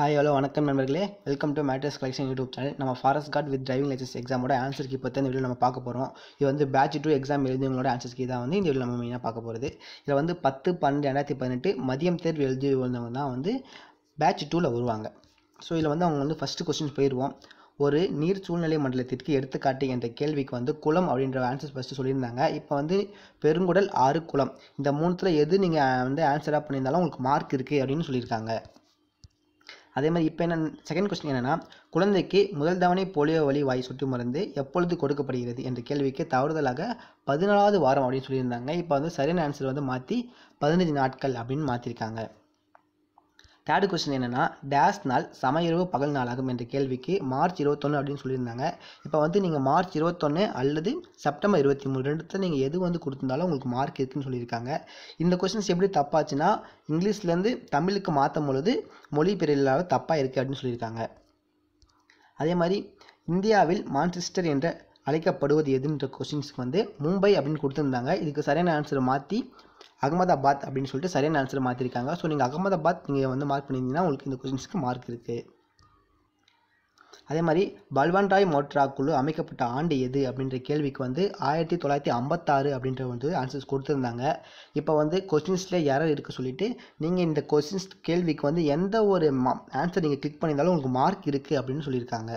Hi hello வணக்கம் நண்பர்களே. Welcome to matters collection YouTube channel நம்ம forest guard with driving licence எக்ஸாமோட answer key பற்றி இந்த வீடியோ நம்ம பார்க்க போகிறோம் இது வந்து பேட்ச் டூ எக்ஸாம் எழுதியவங்களோட ஆன்சர் கீ தான் வந்து இந்த வீடியோ நம்ம மெயினாக பார்க்க போகிறது இதில் வந்து பத்து பன்னெண்டு ரெண்டாயிரத்தி பதினெட்டு மதியம் தேர்வு எழுதி வந்தவங்க தான் வந்து பேட்ச் டூவில் வருவாங்க. ஸோ இதில் வந்து அவங்க வந்து ஃபஸ்ட்டு கொஸ்டின் போயிடுவோம் ஒரு நீர் சூழ்நிலை மண்டலத்திற்கு எடுத்துக்காட்டு என்ற கேள்விக்கு வந்து குளம் அப்படின்ற ஆன்சர் ஃபஸ்ட்டு சொல்லியிருந்தாங்க. இப்போ வந்து பெருங்குடல் ஆறு குளம். இந்த மூணுத்தில் எது நீங்கள் வந்து ஆன்சராக பண்ணியிருந்தாலும் உங்களுக்கு மார்க் இருக்குது அப்படின்னு சொல்லியிருக்காங்க. அதே மாதிரி இப்போ என்ன செகண்ட் கொஸ்டின் என்னென்னா குழந்தைக்கு முதல் தவணை போலியோ வழி வாய் சொட்டு மருந்து எப்பொழுது கொடுக்கப்படுகிறது என்ற கேள்விக்கு தவறுதலாக பதினாலாவது வாரம் அப்படின்னு சொல்லியிருந்தாங்க. இப்போ வந்து சரியான ஆன்சர் வந்து மாற்றி பதினஞ்சு நாட்கள் அப்படின்னு மாற்றிருக்காங்க தேர்டு கொஸ்டின் என்னென்னா டேஸ் நாள் சமயரவு பகல் நாளாகும் என்ற கேள்விக்கு மார்ச் இருபத்தொன்று அப்படின்னு சொல்லியிருந்தாங்க. இப்போ வந்து நீங்கள் மார்ச் இருபத்தொன்று அல்லது செப்டம்பர் இருபத்தி மூணு ரெண்டுத்தில் நீங்கள் எது வந்து கொடுத்துருந்தாலும் உங்களுக்கு மார்க் இருக்குதுன்னு சொல்லியிருக்காங்க. இந்த கொஸ்டின்ஸ் எப்படி தப்பாச்சுன்னா இங்கிலீஷ்லேருந்து தமிழுக்கு மாற்றும் பொழுது மொழி பெரியலாக தப்பாக இருக்குது அப்படின்னு சொல்லியிருக்காங்க. அதே மாதிரி இந்தியாவில் மான்செஸ்டர் என்ற அழைக்கப்படுவது எதுன்ற கொஸ்டின்ஸ்க்கு வந்து மும்பை அப்படின்னு கொடுத்துருந்தாங்க. இதுக்கு சரியான ஆன்சரை மாற்றி அகமதாபாத் அப்படின்னு சொல்லிட்டு சரியான ஆன்சரை மாற்றிருக்காங்க ஸோ நீங்கள் அகமதாபாத் நீங்கள் வந்து மார்க் பண்ணியிருந்தீங்கன்னா உங்களுக்கு இந்த கொஸ்டின்ஸ்க்கு மார்க் இருக்குது அதே மாதிரி பல்வான் ராய் மோட்ரா குழு அமைக்கப்பட்ட ஆண்டு எது அப்படின்ற கேள்விக்கு வந்து ஆயிரத்தி தொள்ளாயிரத்தி ஐம்பத்தாறு அப்படின்ற வந்து ஆன்சர்ஸ் கொடுத்துருந்தாங்க. இப்போ வந்து கொஸ்டின்ஸில் யாரும் இருக்க சொல்லிவிட்டு நீங்கள் இந்த கொஸ்டின்ஸ் கேள்விக்கு வந்து எந்த ஒரு ஆன்சர் நீங்கள் கிளிக் பண்ணியிருந்தாலும் உங்களுக்கு மார்க் இருக்குது அப்படின்னு சொல்லியிருக்காங்க.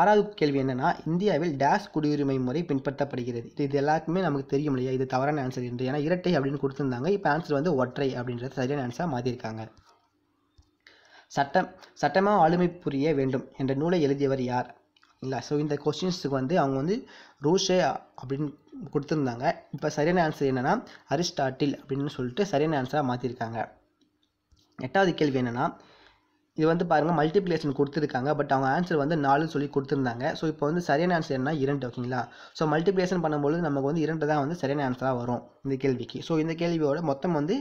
ஆறாவது கேள்வி என்னென்னா இந்தியாவில் டேஷ் குடியுரிமை முறை பின்பற்றப்படுகிறது. இது இது எல்லாருக்குமே நமக்கு தெரியும் இல்லையா? இது தவறான ஆன்சர் என்று. ஏன்னா இரட்டை அப்படின்னு கொடுத்துருந்தாங்க. இப்போ ஆன்சர் வந்து ஒற்றை அப்படின்றது சரியான ஆன்சராக மாற்றிருக்காங்க சட்டம் சட்டமாக ஆளுமை புரிய வேண்டும் என்ற நூலை எழுதியவர் யார்? இல்லை ஸோ இந்த கொஸ்டின்ஸுக்கு வந்து அவங்க வந்து ரூஷே அப்படின்னு கொடுத்துருந்தாங்க. இப்போ சரியான ஆன்சர் என்னென்னா அரிஸ்டாட்டில் அப்படின்னு சொல்லிட்டு சரியான ஆன்சராக மாற்றிருக்காங்க எட்டாவது கேள்வி என்னென்னா இது வந்து பாருங்கள் மல்டிப்ளிகேஷன் கொடுத்துருக்காங்க. பட் அவங்க ஆன்சர் வந்து நாலுன்னு சொல்லி கொடுத்துருந்தாங்க. ஸோ இப்போ வந்து சரியான ஆன்சர் என்ன இரண்டு ஓகேங்களா ஸோ மல்டிப்ளிகேஷன் பண்ணும்போது நமக்கு வந்து இரண்டு தான் வந்து சரியான ஆன்சராக வரும் இந்த கேள்விக்கு. ஸோ இந்த கேள்வியோட மொத்தம் வந்து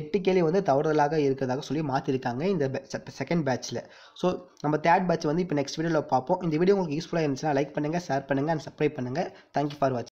எட்டு கேள்வி வந்து தவறுதலாக இருக்கிறதாக சொல்லி மாற்றிருக்காங்க இந்த செகண்ட் பேட்ச்சில் ஸோ நம்ம தேர்ட் பேட்ச் வந்து இப்போ நெக்ஸ்ட் வீடியோவில் பார்ப்போம். இந்த வீடியோ உங்களுக்கு யூஸ்ஃபுல்லாக இருந்துச்சுன்னா லைக் பண்ணுங்கள் ஷேர் பண்ணுங்கள் அண்ட் சப்ஸ்கிரைப் பண்ணுங்கள் தேங்க்யூ ஃபார் வாட்சிங்